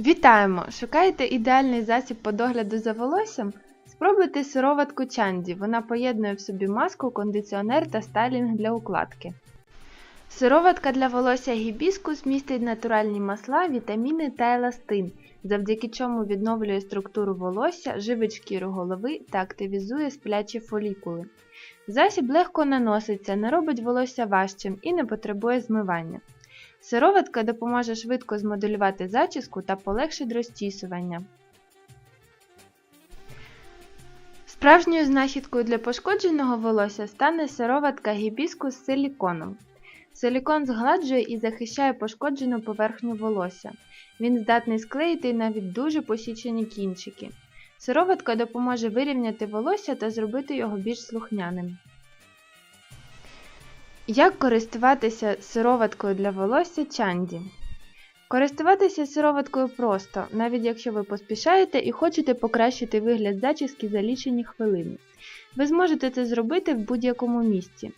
Вітаємо! Шукаєте ідеальний засіб по догляду за волоссям? Спробуйте сироватку Чанді. Вона поєднує в собі маску, кондиціонер та стайлінг для укладки. Сироватка для волосся гібіскус містить натуральні масла, вітаміни та еластин, завдяки чому відновлює структуру волосся, живить шкіру голови та активізує сплячі фолікули. Засіб легко наноситься, не робить волосся важчим і не потребує змивання. Сироватка допоможе швидко змоделювати зачіску та полегшить розтісування. Справжньою знахідкою для пошкодженого волосся стане сироватка гібіскус з силіконом. Силікон згладжує і захищає пошкоджену поверхню волосся. Він здатний склеїти навіть дуже посічені кінчики. Сироватка допоможе вирівняти волосся та зробити його більш слухняним. Як користуватися сироваткою для волосся Чанді? Користуватися сироваткою просто, навіть якщо ви поспішаєте і хочете покращити вигляд зачіски за лічені хвилини. Ви зможете це зробити в будь-якому місці.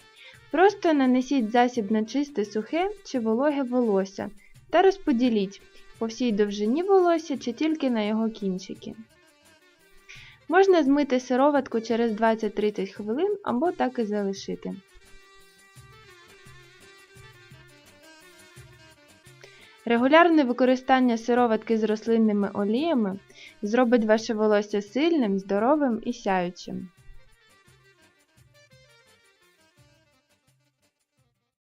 Просто нанесіть засіб на чисте сухе чи вологе волосся та розподіліть по всій довжині волосся чи тільки на його кінчики. Можна змити сироватку через 20-30 хвилин або так і залишити. Регулярне використання сироватки з рослинними оліями зробить ваше волосся сильним, здоровим і сяючим.